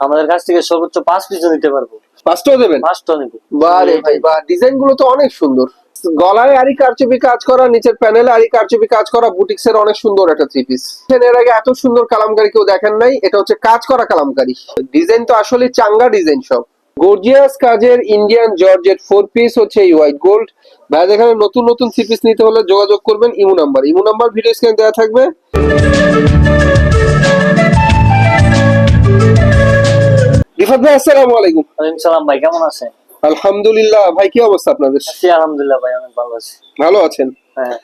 আমাদের কাছ থেকে সর্বোচ্চ পাঁচ পিসও নিতে পারব। পাঁচটাও দেবেন? পাঁচটাও নিবো। বারে ভাই বা ডিজাইনগুলো তো অনেক সুন্দর। গলায় আরি কারচুপি কাজ করা নিচের প্যানেলে আরি কারচুপি কাজ করা বুটিক্স এর অনেক সুন্দর একটা থ্রি পিস এর আগে এত সুন্দর কালামকারি কেউ দেখেন নাই এটা হচ্ছে কাজ করা কালামকারি। ডিজাইন তো আসলে চাঙ্গা ডিজাইন সব। গর্জিয়াস কাজের ইন্ডিয়ান জর্জেট ফোর পিস হচ্ছে এই হোয়াইট গোল্ড ভাই এখানে নতুন নতুন থ্রি পিস নিতে হলে যোগাযোগ করবেন ইমু নাম্বার। ইমু নাম্বার ভিডিও স্ক্রিনে দেওয়া থাকবে। রিফাত ভাই আসসালামু আলাইকুম। সালাম ভাই কেমন আছেন? আলহামদুলিল্লাহ ভাই কি অবস্থা আপনাদের? আছি আলহামদুলিল্লাহ ভাই অনেক ভালো আছি। ভালো আছেন? হ্যাঁ।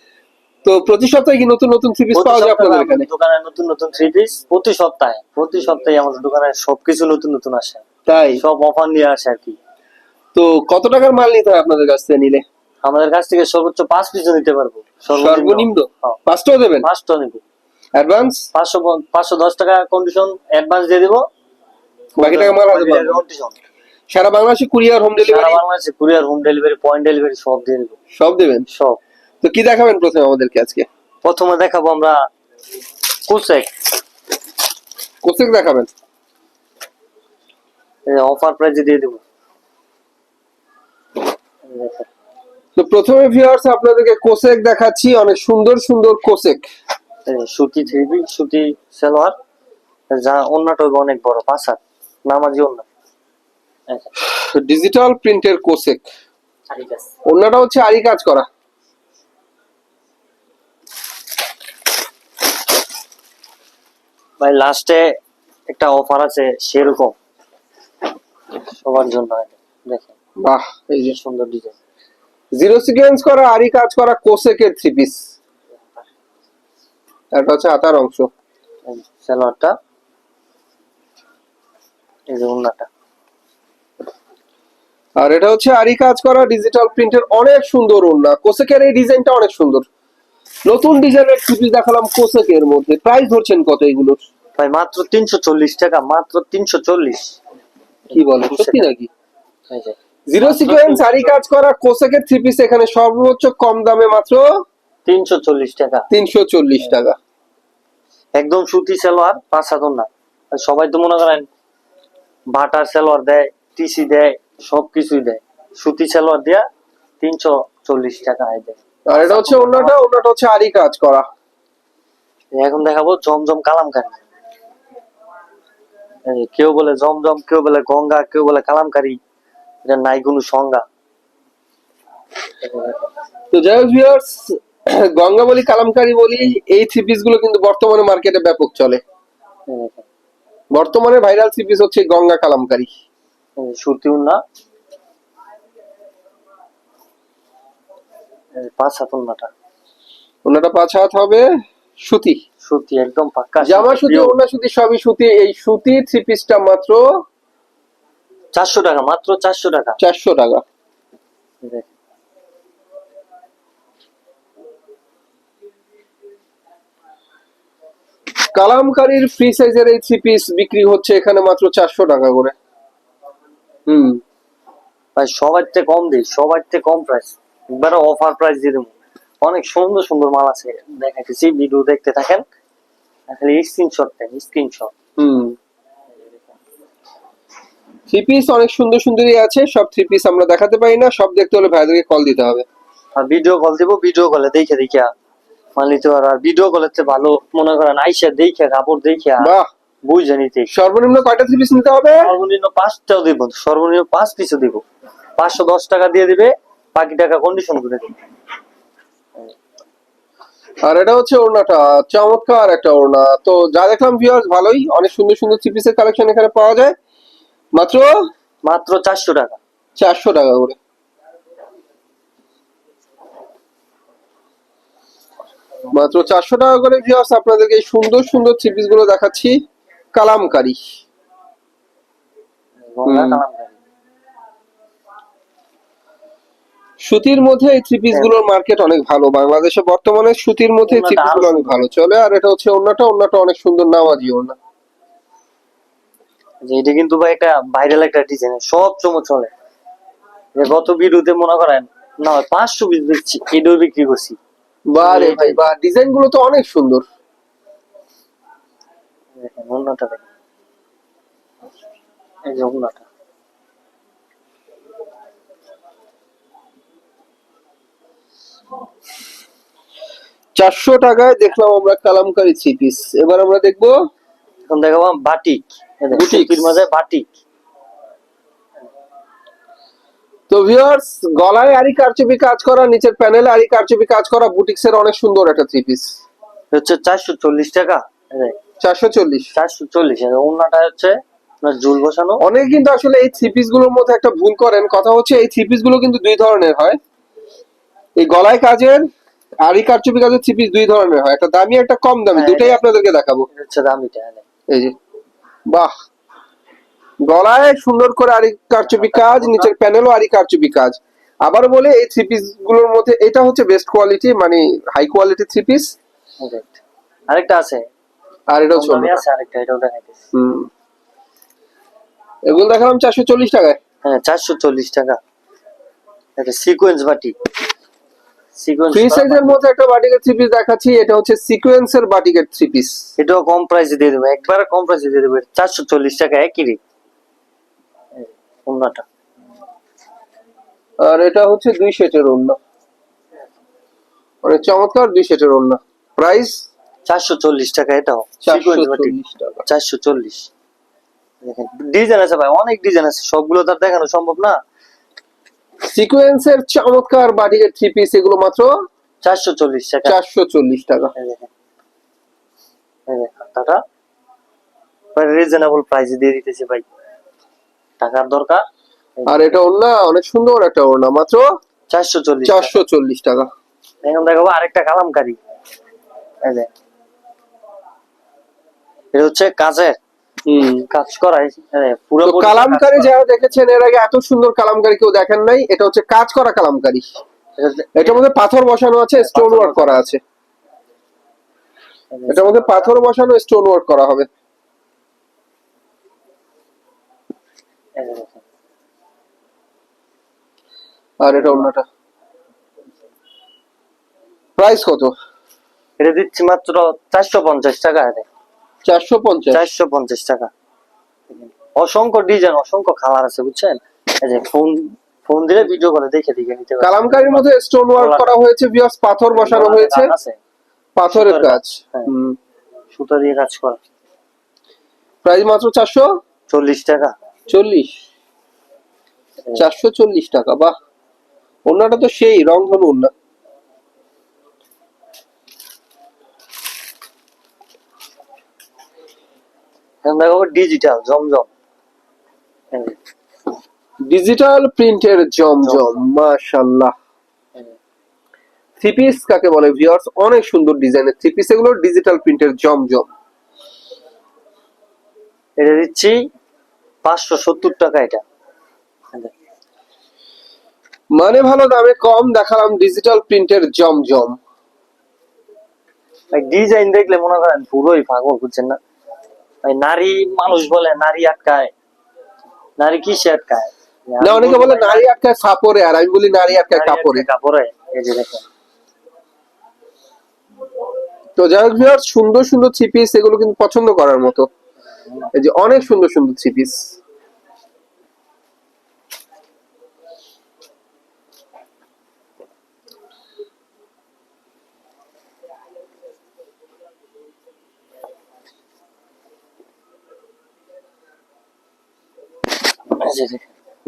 তো প্রতি সপ্তাহে কি নতুন নতুন থ্রি পিস পাওয়া যায় আপনাদের এখানে? দোকানে নতুন নতুন থ্রি পিস প্রতি সপ্তাহে প্রতি সপ্তাহে আমাদের দোকানে সবকিছু নতুন নতুন আসে। তাই? সব অফার নিয়ে আসে আর কি। তো কত টাকার মাল নিতে হয় আপনাদের কাছ থেকে নিলে? আমাদের কাছ থেকে সর্বোচ্চ পাঁচ পিসও নিতে পারব। সর্বনিম্ন। হ্যাঁ, পাঁচটাও দেবেন? পাঁচটাও নিবো। অ্যাডভান্স পাঁচশো পাঁচশো দশ টাকা কন্ডিশন অ্যাডভান্স দিয়ে দিব। বাকি টাকা মাল হাতে সারা বাংলাদেশে কুরিয়ার হোম সারা ডেলিভারি বাংলাদেশে courier home delivery point delivery সব দিয়ে দিব। সব দেবেন? সব। তো কি দেখাবেন প্রথমে আমাদেরকে আজকে? প্রথমে দেখাবো আমরা কুসেক। কোথেক দেখাবেন? অফার প্রাইজে দিয়ে দেবো। তো প্রথমে ভিউয়ার্স আপনাদেরকে কোসেক দেখাচ্ছি অনেক সুন্দর সুন্দর কোসেক। সুতি থ্রি সুতি সালোয়ার যা অন্যটা অনেক বড় পাঁচ হাত। নামাজি অন্য ডিজিটাল প্রিন্টের কোসেক অন্যটা হচ্ছে আরি কাজ করা। ভাই লাস্টে একটা অফার আছে সেরকম। সবার জন্য দেখেন। বাহ এই যে। সুন্দর ডিজাইন জিরো সিকোয়েন্স করা আরি কাজ করা কোসেকের থ্রি পিস এটা হচ্ছে হাতার অংশ। সালোয়ারটা এই যে অন্যটা আর এটা হচ্ছে আরি কাজ করা ডিজিটাল প্রিন্টের অনেক সুন্দর ওড়না। কোসেকের এই ডিজাইনটা অনেক সুন্দর। নতুন ডিজাইনের পিস দেখালাম কোসেকের মধ্যে। প্রাইস ধরছেন কত এগুলোর? ভাই মাত্র তিনশো চল্লিশ টাকা মাত্র তিনশো চল্লিশ। কি বলে সত্যি নাকি? জিরো সিকোয়েন্স আরি কাজ করা কোসেকের থ্রি পিস এখানে সর্বোচ্চ কম দামে মাত্র তিনশো চল্লিশ টাকা। তিনশো চল্লিশ টাকা। একদম সুতি সালোয়ার পাঁচ হাত না সবাই তো মনে করেন বাটার সালোয়ার দেয় টিসি দেয় সবকিছুই দেয়। সুতি সালোয়ার দেয়া তিনশো চল্লিশ টাকা আয় দেয়। আর এটা হচ্ছে অন্যটা অন্যটা হচ্ছে আরি কাজ করা। এখন দেখাবো জমজম কালামকারি। এই যে কেউ বলে জমজম কেউ বলে গঙ্গা কেউ বলে কালামকারি এটা নাই কোনো সংজ্ঞা। তো যাই হোক ভিউয়ার্স গঙ্গা বলি কালামকারি বলি এই থ্রি পিসগুলো কিন্তু বর্তমানে মার্কেটে ব্যাপক চলে। দেখেন, বর্তমানে ভাইরাল পিস হচ্ছে গঙ্গা কালামকারি। পাঁচ হাত উন্নাটা ওনাটা পাঁচ হাত হবে সুতি। সুতি একদম পাক্কা জামা সুতি ওনা সুতি সবই সুতি। এই সুতি থ্রি পিসটা মাত্র চারশো টাকা মাত্র চারশো টাকা। চারশো টাকা এই দেখেন, কালামকারীর ফ্রি সাইজের এই থ্রি পিস বিক্রি হচ্ছে এখানে মাত্র চারশো টাকা করে। হুম। ভাই সবার থেকে কম দিই সবার থেকে কম প্রাইস একবারে অফার প্রাইস দিয়ে দেবো। অনেক সুন্দর সুন্দর মাল আছে দেখাইতেছি ভিডিও দেখতে থাকেন। খালি স্ক্রিনশট দেন স্ক্রিনশট হুম। থ্রি পিস অনেক সুন্দর সুন্দরই আছে সব থ্রি পিস আমরা দেখাতে পারি না সব দেখতে হলে ভাইদেরকে কল দিতে হবে। আর ভিডিও কল দিব ভিডিও কলে দেখে দেখে আর ভিডিও চেয়ে ভালো মনে করেন আইসা দেখে কাপড় দেখে বাহ। বুঝে নিতে। সর্বনিম্ন কয়টা থ্রি পিস নিতে হবে? সর্বনিম্ন পাঁচটাও দিব সর্বনিম্ন পাঁচ পিসও দিব। পাঁচশো দশ টাকা দিয়ে দিবে বাকি টাকা কন্ডিশন করে দিবে। আর এটা হচ্ছে ওড়নাটা চমৎকার একটা ওড়না। তো যা দেখলাম ভিউয়ার্স ভালোই অনেক সুন্দর সুন্দর থ্রি পিসের কালেকশন এখানে পাওয়া যায়। মাত্র? মাত্র চারশো টাকা। চারশো টাকা করে। মাত্র চারশো টাকা করে ভিউয়ার্স আপনাদেরকে এই সুন্দর সুন্দর থ্রি পিসগুলো দেখাচ্ছি। কালামকারী। সুতির মধ্যে এই থ্রি পিসগুলোর মার্কেট অনেক ভালো। বাংলাদেশে বর্তমানে সুতির মধ্যে থ্রি পিসগুলো অনেক ভালো। চলে আর এটা হচ্ছে ওড়নাটা। ওড়নাটা অনেক সুন্দর নামাজি ওড়না। যে এটা কিন্তু ভাই একটা ভাইরাল একটা ডিজাইন সব চমক চলে। যে গত ভিডিওতে মনে করেন না হয় পাঁচশো পিস বেচছি এটাও বিক্রি করছি। বারে ভাই বা ডিজাইনগুলো তো অনেক সুন্দর। দেখেন অন্যটা দেখেন এই যে ওনাটা চারশো টাকায় দেখলাম আমরা কালামকারি থ্রি পিস এবার আমরা দেখব এখন দেখাবো বাটিক। এই দেখেন, বুটিক। সুতির মাঝে বাটিক। তো ভিউয়ার্স গলায় আরি কারচুপি কাজ করা নিচের প্যানেলে আরি কারচুপি কাজ করা বুটিক্স এর অনেক সুন্দর একটা থ্রি পিস হচ্ছে চারশো চল্লিশ টাকা? চারশো চল্লিশ। চারশো চল্লিশ ওনাটা হচ্ছে ঝুল বসানো। অনেকে কিন্তু আসলে এই থ্রি পিসগুলোর মধ্যে একটা ভুল করেন কথা হচ্ছে এই থ্রি পিসগুলো কিন্তু দুই ধরনের হয়। এই গলায় কাজের আরি কারচুপি কাজের থ্রি পিস দুই ধরনের হয়। একটা দামি একটা কম দামি হ্যাঁ, দুটাই আপনাদেরকে দেখাবো। হচ্ছে দামিটা এই যে বাহ! গলায় সুন্দর করে আরি কারচুপি কাজ নিচের প্যানেলও আরি কারচুপি কাজ। আবার বলে এই থ্রি পিসগুলোর মধ্যে এটা হচ্ছে বেস্ট কোয়ালিটি মানে হাই কোয়ালিটি থ্রি পিস। আরেকটা আছে। আর এটা হচ্ছে কম দামি অন্যটা। আছে আরেকটা এটাও দেখাইতেছি হুম। এগুলো দেখালাম চারশো চল্লিশ টাকায়। হ্যাঁ চারশো চল্লিশ টাকা। এটা সিকোয়েন্স বাটি। সিকোয়েন্স ফ্রি সাইজের মধ্যে একটা বাটিকের থ্রি পিস দেখাচ্ছি এটা হচ্ছে সিকোয়েন্সের বাটিকের থ্রি পিস এটাও কম প্রাইসে দিয়ে দেবো একবারে কম প্রাইসে দিয়ে দেবো চারশো চল্লিশ টাকা একই রেট অন্যটা আর এটা হচ্ছে দুই সেটের ওড়না অনেক চমৎকার দুই সেটের ওড়না প্রাইস? চারশো চল্লিশ টাকা এটাও। চারশো চল্লিশ ডিজাইন আছে ভাই অনেক ডিজাইন আছে সবগুলো তো আর দেখানো সম্ভব না। সিকোয়েন্সের চমৎকার বাটিকের থ্রি পিস এগুলো মাত্র চারশো চল্লিশ টাকা। চারশো চল্লিশ টাকা। টাকা রিজনেবল প্রাইসে দিয়ে দিতেছি ভাই। টাকার দরকার। আর এটা ওড়না অনেক সুন্দর একটা ওড়না মাত্র চারশো চল্লিশ চারশো চল্লিশ টাকা। এখন দেখাবো আরেকটা কালামকারি। এটা হচ্ছে কাজের কাজ করাই পুরো কালামকারি যারা দেখেছেন এর আগে এত সুন্দর কালামকারি কেউ দেখেন নাই এটা হচ্ছে কাজ করা কালামকারি। এটার মধ্যে পাথর বসানো আছে স্টোন ওয়ার্ক করা আছে। এটার মধ্যে পাথর বসানো স্টোন ওয়ার্ক করা হবে। আর এটা অন্যটা প্রাইস কত? এটা দিচ্ছি মাত্র চারশো পঞ্চাশ টাকা এটা। চারশো পঞ্চাশ? চারশো পঞ্চাশ টাকা। অসংখ্য ডিজাইন অসংখ্য কালার আছে বুঝছেন? এই যে ফোন ফোন দিলে ভিডিও করে দেখে দেখে নিতে পারবেন। কালামকারির মধ্যে স্টোন ওয়ার্ক করা হয়েছে বিয়াস পাথর বসানো হয়েছে। পাথরের কাজ হ্যাঁ। সুতা দিয়ে কাজ করা। প্রাইস মাত্র চারশো? চল্লিশ টাকা। চল্লিশ। চারশো চল্লিশ টাকা বাহ। ওনাটা তো সেই রং ধনু ওনা ডিজিটাল জমজম। ডিজিটাল প্রিন্টের জমজম মাশাল্লাহ থ্রি পিস কাকে বলে ভিউয়ার্স অনেক সুন্দর ডিজাইনের থ্রি পিস এগুলো ডিজিটাল প্রিন্টের জমজম। এটা দিচ্ছি পাঁচশো সত্তর টাকা এটা। মানে ভালো দামে কম দেখালাম ডিজিটাল প্রিন্টের জমজম। ভাই ডিজাইন দেখলে মনে করেন পুরোই পাগল বুঝছেন না? ভাই নারী মানুষ বলে নারী আটকায়। নারী কিসে আটকায়? না অনেকে বলে নারী আটকায় আর আমি বলি নারী আটকায় কাপড়ে। কাপড়ে এই যে দেখেন। তো যাই হোক সুন্দর সুন্দর থ্রি পিস এগুলো কিন্তু পছন্দ করার মতো। এই যে অনেক সুন্দর সুন্দর থ্রি পিস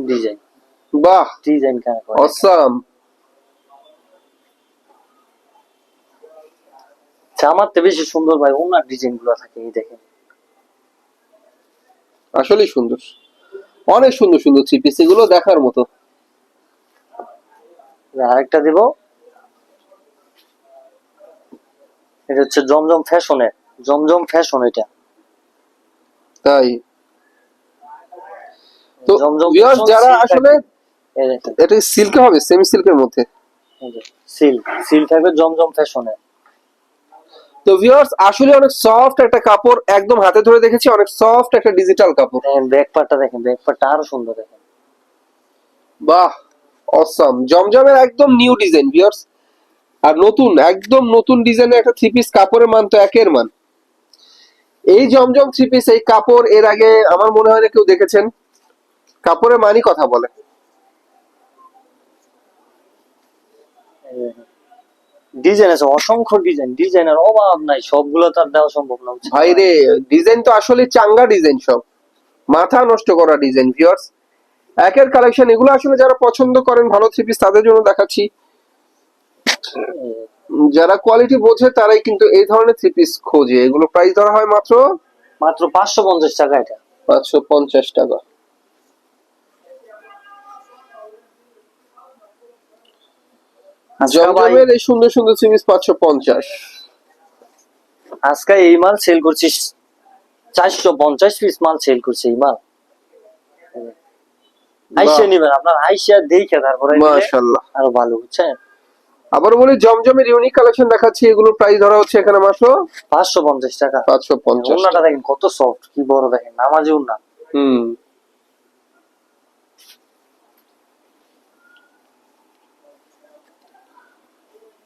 ডিজাইন। বাহ! ডিজাইন করে অসাম! তো বেশি সুন্দর ভাই ওনার ডিজাইনগুলো থাকে এই দেখেন। আসলেই সুন্দর। অনেক সুন্দর সুন্দর থ্রি পিস এগুলো দেখার মতো। আরেকটা দেব। এটা হচ্ছে জমজম ফ্যাশনের জমজম ফ্যাশন এটা। তাই? তো viewers যারা আসলে এটা সিল্কে হবে সেমি সিল্কের মধ্যে। সিল্ক সিল্ক থাকবে জমজম ফ্যাশনের তো ভিউয়ার্স আসলে অনেক সফট একটা কাপড় একদম হাতে ধরে দেখেছি অনেক সফট একটা ডিজিটাল কাপড়। দেখেন ব্যাক পার্টটা দেখেন ব্যাক পার্টটা আরও সুন্দর দেখেন। বাহ অসাম জমজমের একদম নিউ ডিজাইন ভিউয়ার্স আর নতুন একদম নতুন ডিজাইনের একটা থ্রি পিস কাপড়ের মান তো একের মান। এই জমজম থ্রি পিস এই কাপড় এর আগে আমার মনে হয় না কেউ দেখেছেন। কাপড়ের মানই কথা বলে। ডিজাইন আছে অসংখ্য ডিজাইন ডিজাইনের অভাব নাই সবগুলো তো আর দেওয়া সম্ভব না। ভাই রে ডিজাইন তো আসলে চাঙ্গা ডিজাইন সব। মাথা নষ্ট করা ডিজাইন ভিউয়ার্স একের কালেকশন এগুলো আসলে যারা পছন্দ করেন ভালো থ্রি পিস তাদের জন্য দেখাচ্ছি। যারা কোয়ালিটি বোঝে তারাই কিন্তু এই ধরনের থ্রি পিস খোঁজে। এগুলো প্রাইস ধরা হয় মাত্র মাত্র পাঁচশো পঞ্চাশ টাকা এটা। পাঁচশো পঞ্চাশ টাকা আজকে ভাই- জমজমের এই সুন্দর সুন্দর পিস পাঁচশো পঞ্চাশ। আজকে এই মাল সেল করছি চারশো পঞ্চাশ পিস মাল সেল করছে এই মাল। আইসা নিবেন আপনার আইসা দেখে তারপরে আরও ভালো বুঝছেন? আবার বলি জমজমের ইউনিক কালেকশন দেখাচ্ছি এগুলো প্রাইস ধরা হচ্ছে এখানে মাত্র পাঁচশো পঞ্চাশ টাকা। পাঁচশো পঞ্চাশ। উন্নাটা দেখেন কত সফট কি বড় দেখেন নামাজি উন্না হুম।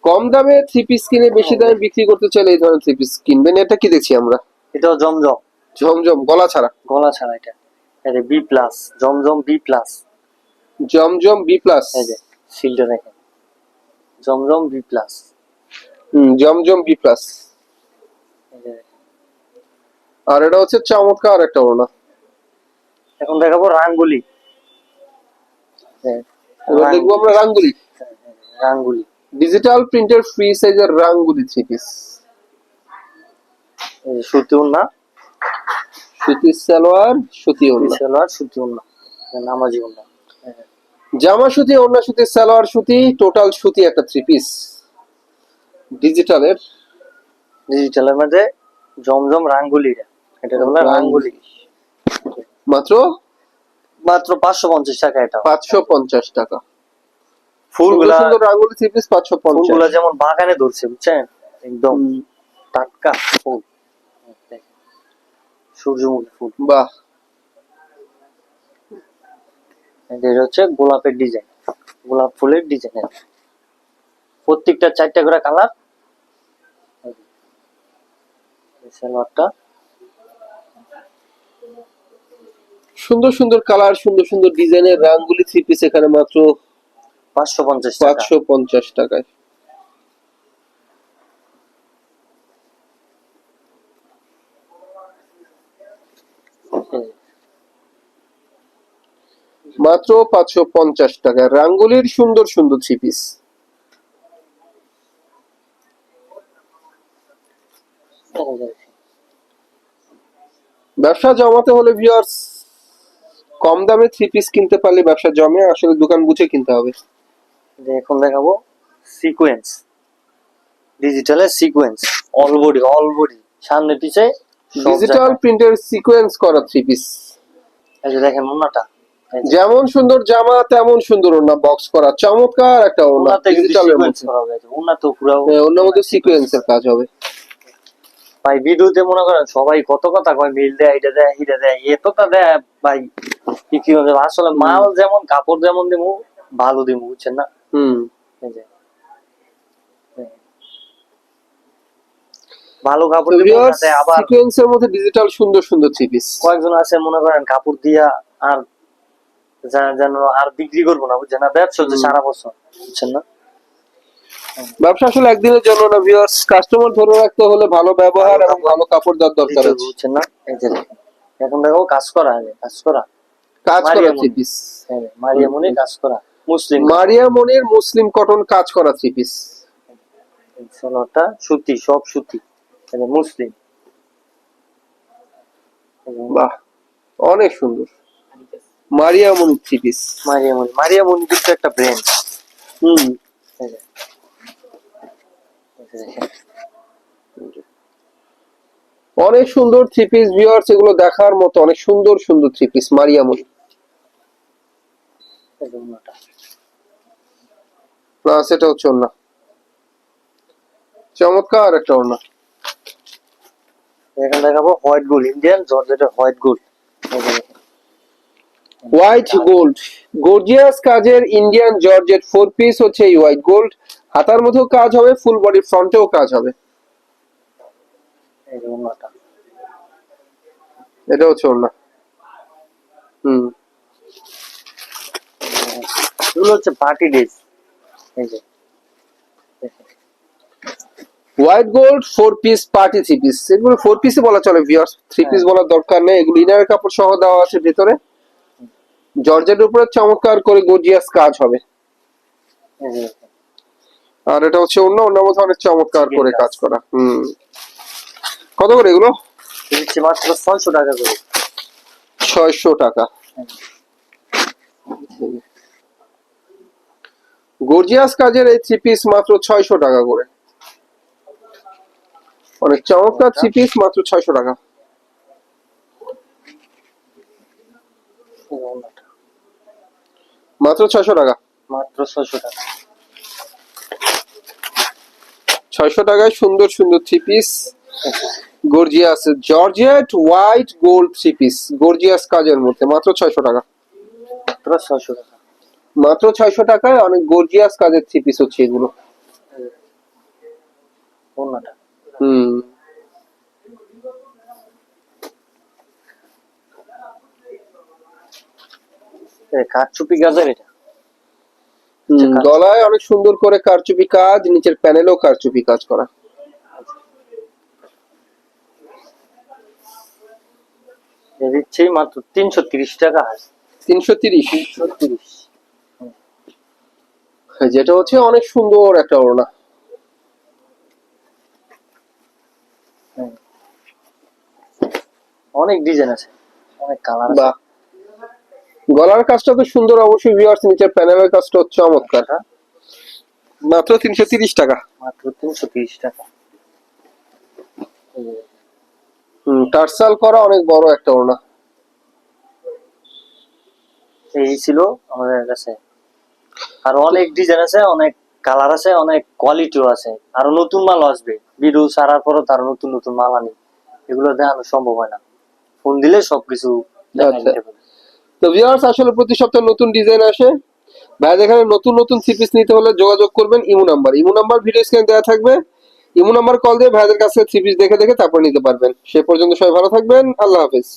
কম দামে থ্রি পিস কিনে বেশি দামে বিক্রি করতে চাইলে এই ধরনের থ্রি পিস কিনবেন। এটা কি দেখছি আমরা? এটাও জমজম। জমজম গলা ছাড়া। গলা ছাড়া এটা। এটা বি প্লাস জমজম বি প্লাস জমজম বি প্লাস এই যে সিলটা দেখেন। জমজম বি প্লাস হুম জমজম বি প্লাস আর এটা হচ্ছে চমৎকার একটা ওড়না। এখন দেখাবো রাঙ্গুলি। হ্যাঁ, এবার দেখব আমরা রাঙ্গুলি। রাঙ্গুলি। ডিজিটাল প্রিন্টের ফ্রি সাইজের রাঙ্গুলি থ্রি পিস সুতি উন্না সুতি সালোয়ার সুতি সেলোয়ার সুতি উন্না নামাজি উন্না জামা সুতি ওড়না সুতি সালোয়ার সুতি টোটাল সুতি একটা থ্রি পিস ডিজিটালের ডিজিটালের মধ্যে জমজম রাঙ্গুলিটা এটা বলে রাঙ্গুলি। মাত্র? মাত্র পাঁচশো পঞ্চাশ টাকা এটা। পাঁচশো পঞ্চাশ টাকা। ফুলগুলা সুন্দর রাঙ্গুলি থ্রি পিস পাঁচশো পঞ্চাশ। ফুলগুলা যেমন বাগানে ধরছে বুঝছেন? একদম টাটকা ফুল। সূর্যমুখী ফুল। বাহ। এটা হচ্ছে গোলাপের ডিজাইন। গোলাপ ফুলের ডিজাইন। প্রত্যেকটা চারটা করে কালার। সালোয়ারটা। সুন্দর সুন্দর কালার সুন্দর সুন্দর ডিজাইনের রাঙ্গুলি থ্রি পিস এখানে মাত্র পাঁচশো পঞ্চাশ পাঁচশো পঞ্চাশ টাকায়। মাত্র পাঁচশো পঞ্চাশ টাকা। রাঙ্গুলির সুন্দর সুন্দর থ্রি পিস। ব্যবসা জমাতে হলে ভিউয়ার্স কম দামে থ্রি পিস কিনতে পারলে ব্যবসা জমে, আসলে দোকান বুঝে কিনতে হবে। এখন দেখাবো sequence ডিজিটালের sequence all body all body সামনে পিছে ডিজিটাল। প্রিন্টের সিকোয়েন্স করা থ্রি পিস এই যে দেখেন ওনাটা যেমন সুন্দর জামা তেমন সুন্দর ওড়না বক্স করা। চমৎকার একটা ওড়না। ওনাতে কিন্তু ডিজিটালের সিকোয়েন্স মধ্যে। করা হয়েছে ওনা তো পুরো হ্যাঁ, মধ্যে সিকোয়েন্সের কাজ হবে। ভাই ভিডিওতে মনে করেন সবাই কত কথা কয় মিল দেয় এটা দেয় হিটা দেয় এত তা দেয় ভাই কি কি হবে আসলে মাল যেমন কাপড় যেমন দিমু ভালো দিমু বুঝছেন না? হুম। হ্যাঁ। ভালো কাপড় আবার সিকোয়েন্সের মধ্যে ডিজিটাল সুন্দর সুন্দর থ্রি পিস কয়েকজন আছে মনে করেন কাপড় দিয়া আর যেন আর বিক্রি করব না বুঝছেন না? ব্যবসা হচ্ছে সারা বছর বুঝছেন না? ব্যবসা আসলে একদিনের জন্য না ভিউয়ার্স কাস্টমার ধরে রাখতে হলে ভালো ব্যবহার এবং ভালো কাপড় দেওয়ার দরকার আছে। বুঝছেন না? এই যে এখন দেখো কাজ করা কাজ করা। কাজ করা। থ্রি পিস হ্যাঁ, মারিয়ামনি কাজ করা। মুসলিম মারিয়া মনির মুসলিম কটন কাজ করা থ্রি পিস সালোয়ারটা সুতি সব সুতি। যে মুসলিম। বাহ অনেক সুন্দর। মারিয়া মনির থ্রি পিস মারিয়ামনি মারিয়ামনি কিন্তু একটা ব্র্যান্ড হুম। অনেক সুন্দর থ্রি পিস ভিউয়ার্স এগুলো দেখার মতো অনেক সুন্দর সুন্দর থ্রি পিস মারিয়া মনি। প্লাস এটা হচ্ছে ওড়না। চমৎকার একটা ওড়না। এখানে দেখাবো হোয়াইট গোল্ড ইন্ডিয়ান জর্জেটের white gold. White gold gorgeous কাজের ইন্ডিয়ান জর্জেট ফোর পিস হচ্ছে এই হোয়াইট গোল্ড হাতার মধ্যেও কাজ হবে ফুল বডি ফ্রন্টেও কাজ হবে। এটা হচ্ছে ওড়না। হুম। এগুলো হচ্ছে party dress. White gold four piece party three piece এগুলো ফোর পিসই বলা চলে ভিউয়ার্স থ্রি পিস। বলার দরকার নেই। এগুলো ইনার কাপড় সহ দেওয়া আছে ভেতরে। জর্জেটের উপরে চমৎকার করে গর্জিয়াস কাজ হবে। আর এটা হচ্ছে অন্য অন্য মধ্যে অনেক চমৎকার করে কাজ। করা। হুম। কত করে এগুলো? মাত্র ছয়শো টাকা করে। ছয়শো টাকা। গর্জিয়াস কাজের এই থ্রি পিস মাত্র ছয়শো টাকা করে। অনেক চমৎকার থ্রি পিস মাত্র ছয়শো টাকা। মাত্র ছয়শো টাকা। মাত্র ছয়শো টাকা। ছয়শো টাকায় সুন্দর সুন্দর three piece gorgeous georgette white gold three piece gorgeous কাজের মধ্যে মাত্র ছয়শো টাকা। মাত্র ছয়শো টাকা। মাত্র ছয়শো টাকায় অনেক গর্জিয়াস কাজের থ্রি পিস হচ্ছে এগুলো। হুম। এই কাঠচুপি গাজের এটা। গলায় অনেক সুন্দর করে কারচুপি কাজ নিচের প্যানেলেও কারচুপি কাজ করা। দিচ্ছি মাত্র তিনশো তিরিশ টাকা তিনশো তিরিশ। তিনশো তিরিশ। যেটা হচ্ছে অনেক সুন্দর একটা ওড়না। অনেক ডিজাইন আছে। অনেক কালার আছে। বা গলার কাজটা তো সুন্দর অবশ্যই ভিউয়ার্স নিচের প্যানেলের কাজটা হচ্ছে চমৎকার। হ্যাঁ, মাত্র তিনশো তিরিশ টাকা। মাত্র তিনশো তিরিশ টাকা। হুম টার্সাল করা অনেক বড় একটা ওড়না। এই ছিল আমাদের কাছে আর অনেক ডিজাইন আছে অনেক কালার আছে অনেক কোয়ালিটিও আছে। আরও নতুন মাল আসবে। ভিডিও ছাড়ার পরও তার নতুন নতুন মাল আনি। এগুলো দেখানো সম্ভব হয় না। ফোন দিলে সবকিছু আচ্ছা। তো ভিউয়ার্স আসলে প্রতি সপ্তাহে নতুন ডিজাইন আসে। ভাই এখানে নতুন নতুন থ্রি পিস নিতে হলে যোগাযোগ করবেন Imo number. Imo number video স্ক্রিনে দেওয়া থাকবে। ইমো নাম্বার কল দিয়ে ভাইদের কাছে থ্রি পিস দেখে দেখে তারপর নিতে পারবেন। সে পর্যন্ত সবাই ভালো থাকবেন। আল্লাহ হাফেজ।